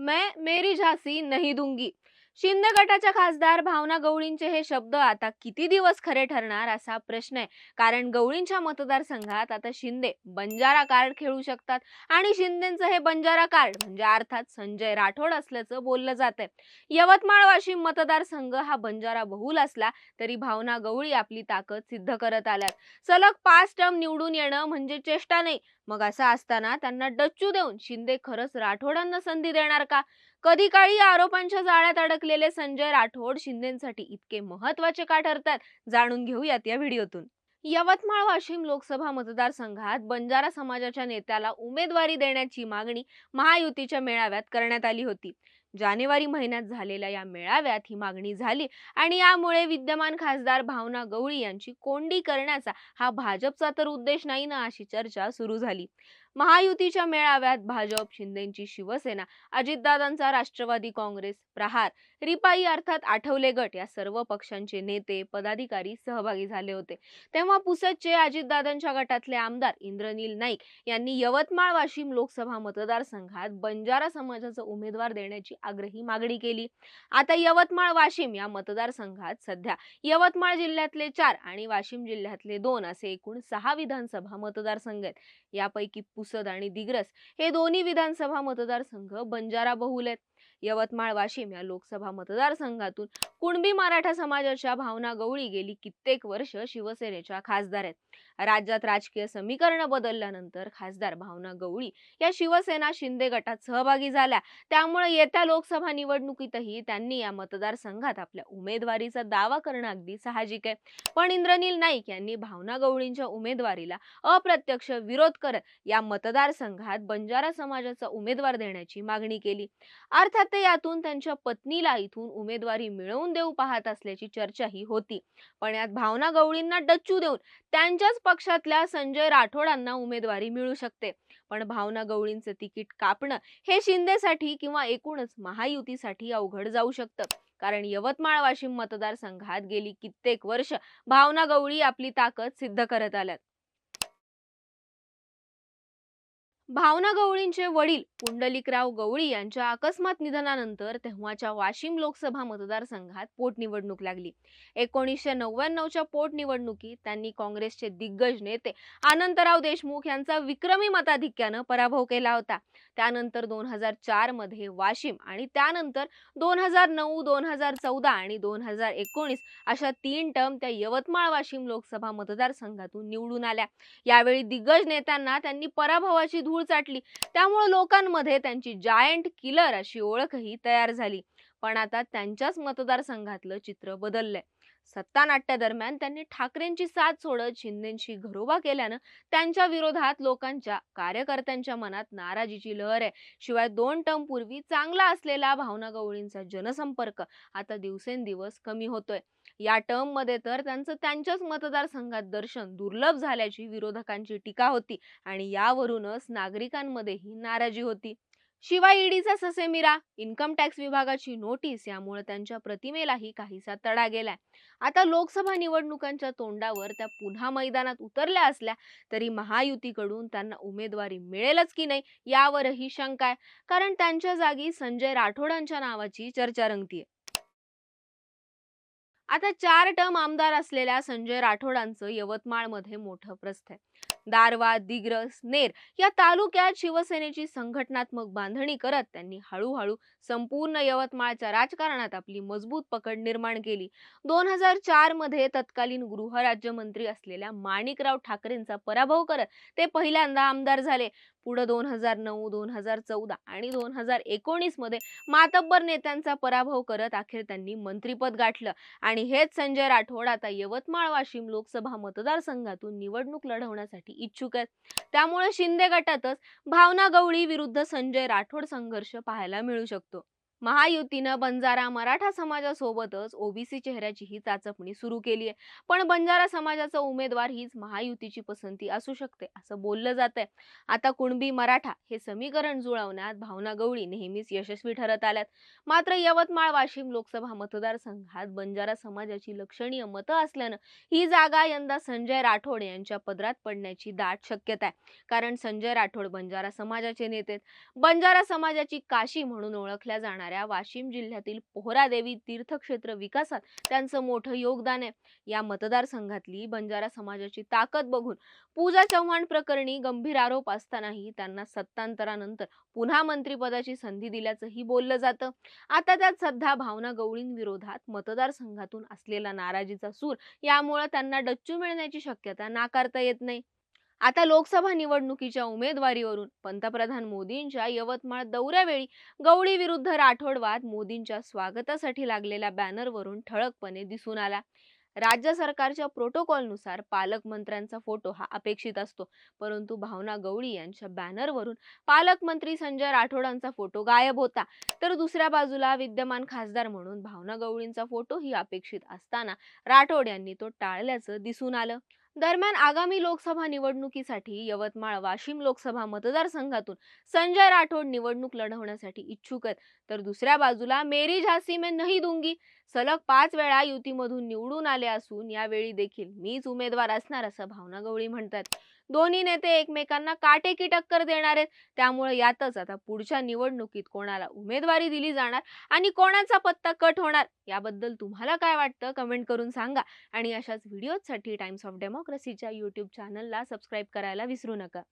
मैं मेरी झांसी नहीं दूंगी। शिंदे गटाच्या खासदार भावना गवळींचे हे शब्द आता किती दिवस खरे ठरणार असा प्रश्न आहे. कारण गवळींच्या मतदारसंघात आता शिंदे बंजारा कार्ड खेळू शकतात आणि शिंदेचं हे बंजारा कार्ड म्हणजे अर्थात संजय राठोड असल्याचं बोललं जात आहे यवतमाळ वाशिम मतदारसंघ हा बंजारा बहुल असला तरी भावना गवळी आपली ताकद सिद्ध करत आल्यात. सलग पाच टर्म निवडून येणं म्हणजे चेष्टा नाही. मग असं असताना त्यांना डच्चू देऊन शिंदे खरंच राठोडांना संधी देणार का? कधी काळी आरोपांच्या जाळ्यात अडकलेले संजय राठोड शिंदेसाठी इतके महत्त्वाचे का ठरतात जाणून घेऊयात या व्हिडिओतून. यवतमाळ वाशिम लोकसभा मतदारसंघात बंजारा समाजाच्या नेत्याला उमेदवारी देण्याची मागणी महायुतीच्या मेळाव्यात करण्यात आली होती. जानेवारी महिन्यात झालेल्या या मेळाव्यात ही मागणी झाली आणि यामुळे विद्यमान खासदार भावना गवळी यांची कोंडी करण्याचा हा भाजपचा तर उद्देश नाही ना अशी चर्चा सुरू झाली. महायुतीच्या मेळाव्यात भाजप शिंदेची शिवसेना अजितदादांचा राष्ट्रवादी काँग्रेस प्रहार रिपाई अर्थात आठवले गट या सर्व पक्षांचे नेते पदाधिकारी सहभागी झाले होते. तेव्हा पुसदचे अजितदादांच्या गटातले आमदार इंद्रनील नाईक यांनी यवतमाळ वाशिम लोकसभा मतदारसंघात बंजारा समाजाचा उमेदवार देण्याची आग्रही मागणी केली. आता यवतमाळ वाशिम या मतदारसंघात सध्या यवतमाळ जिल्ह्यातले चार आणि वाशिम जिल्ह्यातले दोन असे एकूण सहा विधानसभा मतदारसंघ आहेत. यापैकी पुसद आणि दिग्रस हे दोन्ही विधानसभा मतदारसंघ बंजारा बहुल आहेत. यवतमाळ वाशिम या लोकसभा मतदारसंघातून कुणबी मराठा समाजाच्या भावना गवळी गेली कित्येक वर्ष शिवसेनेच्या खासदार आहेत. राज्यात राजकीय समीकरण बदलल्यानंतर खासदार भावना गवळी या शिवसेना शिंदे गटात सहभागी झाल्या. त्यामुळे येत्या लोकसभा निवडणुकीतही त्यांनी या मतदारसंघात आपल्या उमेदवारीचा दावा करणं अगदी साहजिक आहे. पण इंद्रनील नाईक यांनी भावना गवळींच्या उमेदवारीला अप्रत्यक्ष विरोध करत या मतदारसंघात बंजारा समाजाचा उमेदवार देण्याची मागणी केली. अर्थात ते यातून त्यांच्या पत्नीला इथून उमेदवारी मिळवून देऊ पाहत असल्याची चर्चाही होती. पण यात भावना गवळींना डच्चू देऊन त्यांच्याच पक्षातल्या संजय राठोडांना उमेदवारी मिळू शकते. पण भावना गवळींचं तिकीट कापणं हे शिंदेसाठी किंवा एकूणच महायुतीसाठी अवघड जाऊ शकतं. कारण यवतमाळ वाशिम मतदारसंघात गेली कित्येक वर्ष भावना गवळी आपली ताकद सिद्ध करत आल्यात. भावना गवळींचे वडील पुंडलिकराव गवळी यांच्या अकस्मात निधनानंतर तेव्हाच्या वाशिम लोकसभा मतदारसंघात पोटनिवडणूक लागली. एकोणीसशे नव्याण्णवच्या पोटनिवडणुकीत त्यांनी काँग्रेसचे दिग्गज नेते अनंतराव देशमुख यांचा विक्रमी मताधिक्यानं पराभव केला होता. त्यानंतर दोन हजार चारमध्ये वाशिम आणि त्यानंतर दोन हजार नऊ दोन हजार चौदा आणि दोन हजार एकोणीस अशा तीन टर्म त्या यवतमाळ वाशिम लोकसभा मतदारसंघातून निवडून आल्या. यावेळी दिग्गज नेत्यांना त्यांनी पराभवाची धूळ चाटली त्यामुळे लोकांमध्ये त्यांची जायंट किलर अशी ओळखही तयार झाली. पण आता त्यांच्याच मतदारसंघातलं चित्र बदललंय. सत्ता नाट्यादरम्यान त्यांनी ठाकरेंची साथ सोडत शिंदेची घरोबा केल्यानं त्यांच्या विरोधात लोकांच्या कार्यकर्त्यांच्या मनात नाराजीची लहर आहे. शिवाय दोन टर्म पूर्वी चांगला असलेला भावना गवळींचा जनसंपर्क आता दिवसेंदिवस कमी होतोय. या टर्ममध्ये तर त्यांचं त्यांच्याच मतदारसंघात दर्शन दुर्लभ झाल्याची विरोधकांची टीका होती आणि यावरूनच नागरिकांमध्येही नाराजी होती. शिवाय ईडीचा ससेमिरा इन्कम टॅक्स विभागाची नोटीस यामुळे त्यांच्या प्रतिमेलाही काहीसा तडा गेलाय. आता लोकसभा निवडणुकांच्या तोंडावर त्या पुन्हा मैदानात उतरल्या असल्या तरी महायुतीकडून त्यांना उमेदवारी मिळेलच की नाही यावरही शंका आहे. कारण त्यांच्या जागी संजय राठोडांच्या नावाची चर्चा रंगतीये. आता चार टर्म आमदार असलेल्या संजय राठोडांचं यवतमाळमध्ये मोठं प्रस्थ आहे. दारवा दिग्रस नेर या तालुक्यात शिवसेनेची संघटनात्मक बांधणी करत त्यांनी हळूहळू संपूर्ण यवतमाळच्या राजकारणात आपली मजबूत पकड निर्माण केली. दोन हजार चारमध्ये तत्कालीन गृहराज्यमंत्री असलेल्या माणिकराव ठाकरेंचा पराभव करत ते पहिल्यांदा आमदार झाले. पुढे दोन हजार नऊ दोन हजार चौदा आणि दोन हजार एकोणीसमध्ये मातब्बर नेत्यांचा पराभव करत अखेर त्यांनी मंत्रीपद गाठलं आणि हेच संजय राठोड आता यवतमाळ वाशिम लोकसभा मतदारसंघातून निवडणूक लढवण्यासाठी इच्छुक आहेत. त्यामुळे शिंदे गटातच भावना गवळी विरुद्ध संजय राठोड संघर्ष पाहायला मिळू शकतो. महायुतीनं बंजारा मराठा समाजासोबतच ओबीसी चेहऱ्याचीही चाचपणी सुरू केली आहे. पण बंजारा समाजाचा उमेदवार हीच महायुतीची पसंती असू शकते असं बोललं जात आहे आता कुणबी मराठा हे समीकरण जुळवण्यात भावना गवळी नेहमीच यशस्वी ठरत आल्यात. मात्र यवतमाळ वाशिम लोकसभा मतदारसंघात बंजारा समाजाची लक्षणीय मतं असल्यानं ही जागा यंदा संजय राठोड यांच्या पदरात पडण्याची दाट शक्यता आहे. कारण संजय राठोड बंजारा समाजाचे नेते बंजारा समाजाची काशी म्हणून ओळखल्या जाणार असणाऱ्या वाशिम जिल्ह्यातील पोहरादेवी तीर्थक्षेत्र विकासात त्यांचं मोठं योगदान आहे. या मतदारसंघातली बंजारा समाजाची ताकद बघून पूजा चव्हाण प्रकरणी गंभीर आरोप असतानाही त्यांना सत्तांतरानंतर पुन्हा मंत्रिपदाची संधी दिल्याचंही बोललं जातं. आता त्यात सध्या भावना गवळींविरोधात मतदारसंघातून असलेला नाराजीचा सूर यामुळे त्यांना डच्चू मिळण्याची शक्यता नाकारता येत नाही. आता लोकसभा निवडणुकीच्या उमेदवारीवरून पंतप्रधान मोदींच्या यवतमाळ दौऱ्यावेळी गवळी विरुद्ध राठोडवाद मोदींच्या स्वागतासाठी लागलेल्या बॅनरवरून ठळकपणे दिसून आला. राज्य सरकारच्या प्रोटोकॉलनुसार पालकमंत्र्यांचा फोटो हा अपेक्षित असतो परंतु भावना गवळी यांच्या बॅनरवरून पालकमंत्री संजय राठोडांचा फोटो गायब होता. तर दुसऱ्या बाजूला विद्यमान खासदार म्हणून भावना गवळींचा फोटोही अपेक्षित असताना राठोड यांनी तो टाळल्याचं दिसून आलं. दरम्यान आगामी लोकसभा निवडणुकीसाठी यवतमाळ वाशिम लोकसभा मतदारसंघातून संजय राठोड निवडणूक लढवण्यासाठी इच्छुक आहेत. तर दुसऱ्या बाजूला मेरी झासी में नहीं दूंगी सलग पाच वेळा युतीमधून निवडून आले असून यावेळी देखील मीच उमेदवार असणार असं भावना गवळी म्हणतात दोन्ही नेते एकमेकांना काटेकी टक्कर देणार आहेत. त्यामुळे यातच आता पुढच्या निवडणुकीत कोणाला उमेदवारी दिली जाणार आणि कोणाचा पत्ता कट होणार याबद्दल तुम्हाला काय वाटतं कमेंट करून सांगा. आणि अशाच व्हिडिओसाठी टाइम्स ऑफ डेमोक्रेसीच्या यूट्यूब चॅनलला सबस्क्राईब करायला विसरू नका.